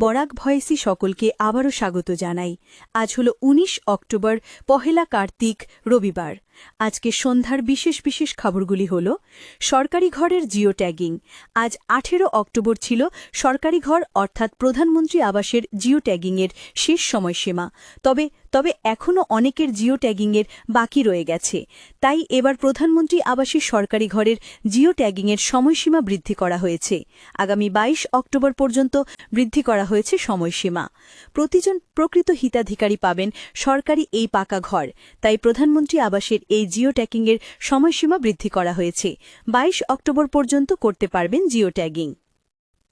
বরাক ভয়েসি সকলকে আবারও স্বাগত জানাই। আজ হল ১৯ অক্টোবর পহেলা কার্তিক রবিবার। আজকে সন্ধ্যার বিশেষ বিশেষ খবরগুলি হল, সরকারি ঘরের জিও ট্যাগিং। আজ আঠেরো অক্টোবর ছিল সরকারি ঘর অর্থাৎ প্রধানমন্ত্রী আবাসের জিও ট্যাগিংয়ের শেষ সময়সীমা। তবে তবে এখনও অনেকের জিও ট্যাগিংয়ের বাকি রয়ে গেছে। তাই এবার প্রধানমন্ত্রী আবাসের সরকারি ঘরের জিও ট্যাগিংয়ের সময়সীমা বৃদ্ধি করা হয়েছে। আগামী ২২ অক্টোবর পর্যন্ত বৃদ্ধি করা হয়েছে সময়সীমা। প্রতিজন প্রকৃত হিতাধিকারী পাবেন সরকারি এই পাকা ঘর। তাই প্রধানমন্ত্রী আবাসের এই জিও ট্যাগিংয়ের সময়সীমা বৃদ্ধি করা হয়েছে। ২২ অক্টোবর পর্যন্ত করতে পারবেন জিও ট্যাগিং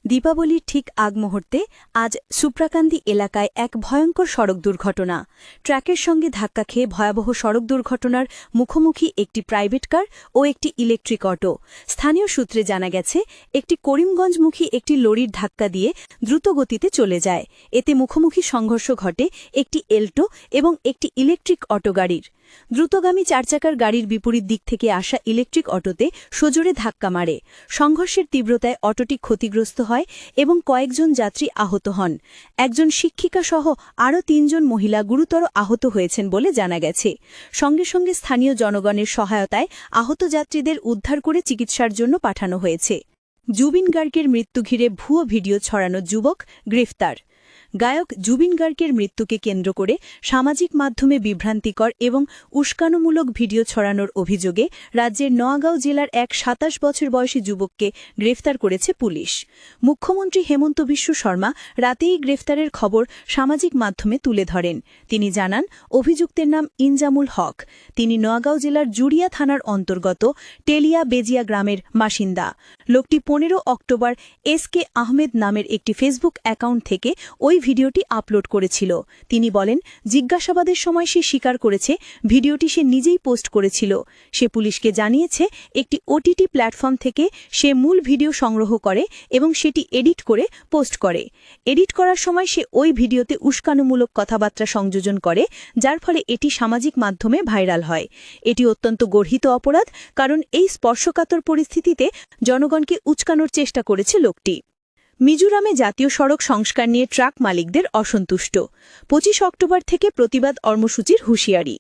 দীপাবলির ঠিক আগ মুহূর্তে, আজ সুপ্রাকান্দি এলাকায় এক ভয়ঙ্কর সড়ক দুর্ঘটনা। ট্র্যাকের সঙ্গে ধাক্কা খেয়ে ভয়াবহ সড়ক দুর্ঘটনার মুখোমুখি একটি প্রাইভেট কার ও একটি ইলেকট্রিক অটো। স্থানীয় সূত্রে জানা গেছে, একটি করিমগঞ্জমুখী একটি লরির ধাক্কা দিয়ে দ্রুত গতিতে চলে যায়। এতে মুখোমুখি সংঘর্ষ ঘটে একটি এল্টো এবং একটি ইলেকট্রিক অটো গাড়ির। দ্রুতগামী চারচাকার গাড়ির বিপরীত দিক থেকে আসা ইলেকট্রিক অটোতে সজোরে ধাক্কা মারে। সংঘর্ষের তীব্রতায় অটোটি ক্ষতিগ্রস্ত হয় এবং কয়েকজন যাত্রী আহত হন। একজন শিক্ষিকা সহ আরও তিনজন মহিলা গুরুতর আহত হয়েছেন বলে জানা গেছে। সঙ্গে সঙ্গে স্থানীয় জনগণের সহায়তায় আহত যাত্রীদের উদ্ধার করে চিকিৎসার জন্য পাঠানো হয়েছে। জুবিন গার্গের মৃত্যু ঘিরে ভুয়ো ভিডিও ছড়ানো যুবক গ্রেফতার। গায়ক জুবিন গার্গের মৃত্যুকে কেন্দ্র করে সামাজিক মাধ্যমে বিভ্রান্তিকর এবং উস্কানোমূলক ভিডিও ছড়ানোর অভিযোগে রাজ্যের নোয়াগাঁও জেলার এক সাতাশ বছর বয়সী যুবককে গ্রেফতার করেছে পুলিশ। মুখ্যমন্ত্রী হেমন্ত বিশ্ব শর্মা রাতেই গ্রেফতারের খবর সামাজিক মাধ্যমে তুলে ধরেন। তিনি জানান, অভিযুক্তের নাম ইনজামুল হক। তিনি নোয়াগাঁও জেলার জুড়িয়া থানার অন্তর্গত টেলিয়া বেজিয়া গ্রামের বাসিন্দা। লোকটি পনেরো অক্টোবর এস কে আহমেদ নামের একটি ফেসবুক অ্যাকাউন্ট থেকে ওই ভিডিওটি আপলোড করেছিল। তিনি বলেন, জিজ্ঞাসাবাদের সময় সে স্বীকার করেছে, ভিডিওটি সে নিজেই পোস্ট করেছিল। সে পুলিশকে জানিয়েছে, একটি ওটিটি প্ল্যাটফর্ম থেকে সে মূল ভিডিও সংগ্রহ করে এবং সেটি এডিট করে পোস্ট করে। এডিট করার সময় সে ওই ভিডিওতে উস্কানুমূলক কথাবার্তা সংযোজন করে, যার ফলে এটি সামাজিক মাধ্যমে ভাইরাল হয়। এটি অত্যন্ত গর্হিত অপরাধ, কারণ এই স্পর্শকাতর পরিস্থিতিতে জনগণকে উচকানোর চেষ্টা করেছে লোকটি। মিজোরামে জাতীয় সড়ক সংস্কার নিয়ে ট্রাক মালিকদের অসন্তুষ্ট। পঁচিশ অক্টোবর থেকে প্রতিবাদ কর্মসূচির হুঁশিয়ারি।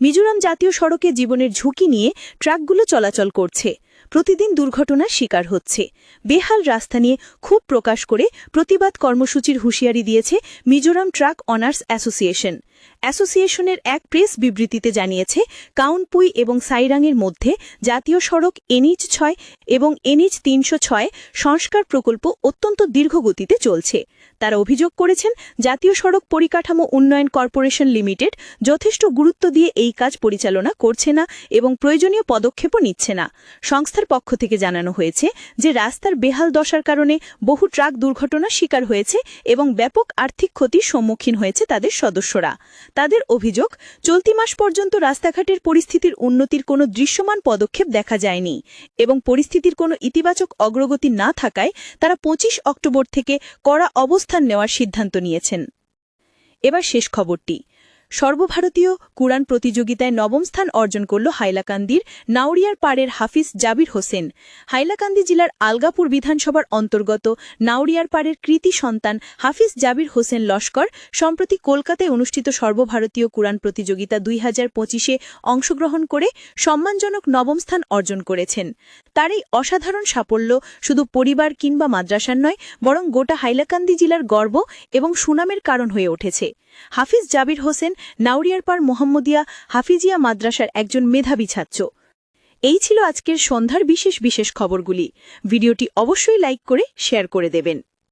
মিজোরাম জাতীয় সড়কে জীবনের ঝুঁকি নিয়ে ট্রাকগুলো চলাচল করছে। প্রতিদিন দুর্ঘটনার শিকার হচ্ছে। বেহাল রাস্তা নিয়ে খুব প্রকাশ করে প্রতিবাদ কর্মসূচির হুঁশিয়ারি দিয়েছে মিজোরাম ট্রাক অনার্স অ্যাসোসিয়েশন। অ্যাসোসিয়েশনের এক প্রেস বিবৃতিতে জানিয়েছে, কাউনপুই এবং সাইরাংয়ের মধ্যে জাতীয় সড়ক এনইচ ছয় এবং এনইচ তিনশো ছয় সংস্কার প্রকল্প অত্যন্ত দীর্ঘগতিতে চলছে। তারা অভিযোগ করেছেন, জাতীয় সড়ক পরিকাঠামো উন্নয়ন কর্পোরেশন লিমিটেড যথেষ্ট গুরুত্ব দিয়ে এই কাজ পরিচালনা করছে না এবং প্রয়োজনীয় পদক্ষেপও নিচ্ছে না। সংস্থার পক্ষ থেকে জানানো হয়েছে যে রাস্তার বেহাল দশার কারণে বহু ট্রাক দুর্ঘটনার শিকার হয়েছে এবং ব্যাপক আর্থিক ক্ষতির সম্মুখীন হয়েছে তাদের সদস্যরা। তাদের অভিযোগ, চলতি মাস পর্যন্ত রাস্তাঘাটের পরিস্থিতির উন্নতির কোনো দৃশ্যমান পদক্ষেপ দেখা যায়নি এবং পরিস্থিতির কোনো ইতিবাচক অগ্রগতি না থাকায় তারা পঁচিশ অক্টোবর থেকে কড়া অবস্থান নেওয়ার সিদ্ধান্ত নিয়েছেন। এবার শেষ খবরটি। সর্বভারতীয় কুরআন প্রতিযোগিতায় নবম স্থান অর্জন করল হাইলাকান্দির নাউরিয়ার পাড়ের হাফিজ জাবির হোসেন। হাইলাকান্দি জেলার আলগাপুর বিধানসভার অন্তর্গত নাউরিয়ার পাড়ের কৃতি সন্তান হাফিজ জাবির হোসেন লস্কর সম্প্রতি কলকাতায় অনুষ্ঠিত সর্বভারতীয় কুরআন প্রতিযোগিতা দুই হাজার পঁচিশে অংশগ্রহণ করে সম্মানজনক নবম স্থান অর্জন করেছেন। তার এই অসাধারণ সাফল্য শুধু পরিবার কিংবা মাদ্রাসার নয়, বরং গোটা হাইলাকান্দি জেলার গর্ব এবং সুনামের কারণ হয়ে উঠেছে। হাফিজ জাবির হোসেন নাউরিয়ারপাড় মোহাম্মদিয়া হাফিজিয়া মাদ্রাসার একজন মেধাবী ছাত্র। এই ছিল আজকের সন্ধ্যার বিশেষ বিশেষ খবরগুলি। ভিডিওটি অবশ্যই লাইক করে শেয়ার করে দেবেন।